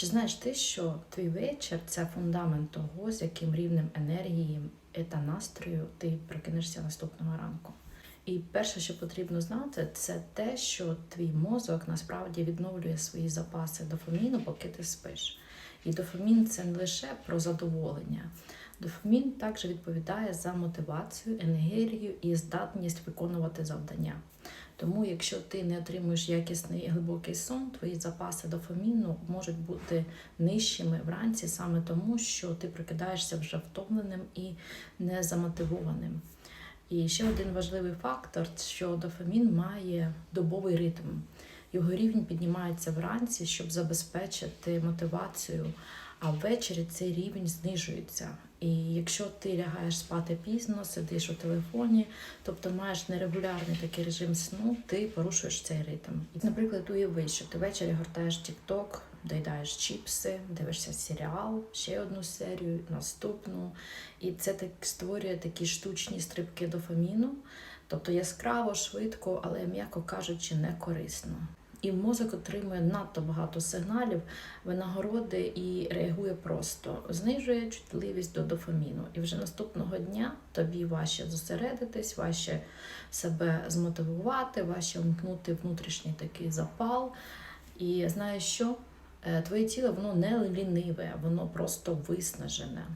Чи знаєш ти, що твій вечір це фундамент того, з яким рівнем енергії та настрою ти прокинешся наступного ранку? І перше, що потрібно знати, це те, що твій мозок насправді відновлює свої запаси дофаміну, поки ти спиш. І дофамін це не лише про задоволення. Дофамін також відповідає за мотивацію, енергію і здатність виконувати завдання. Тому, якщо ти не отримуєш якісний і глибокий сон, твої запаси дофаміну можуть бути нижчими вранці саме тому, що ти прокидаєшся вже втомленим і незамотивованим. І ще один важливий фактор, що дофамін має добовий ритм. Його рівень піднімається вранці, щоб забезпечити мотивацію, а ввечері цей рівень знижується. І якщо ти лягаєш спати пізно, сидиш у телефоні, тобто маєш нерегулярний такий режим сну, ти порушуєш цей ритм. І, наприклад, уяви, що ти ввечері гортаєш TikTok, доїдаєш чіпси, дивишся серіал, ще одну серію, наступну. І це так створює такі штучні стрибки дофаміну, тобто яскраво, швидко, але м'яко кажучи, не корисно. І мозок отримує надто багато сигналів, винагороди і реагує просто, знижує чутливість до дофаміну. І вже наступного дня тобі важче зосередитись, важче себе змотивувати, важче вмкнути внутрішній такий запал. І знаєш що? Е, Твоє тіло воно не ліниве, воно просто виснажене.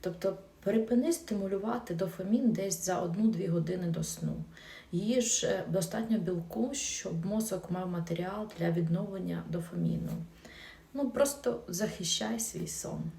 Тобто припини стимулювати дофамін десь за 1-2 години до сну. Їж ж достатньо білку, щоб мозок мав матеріал для відновлення дофаміну. Ну просто захищай свій сон.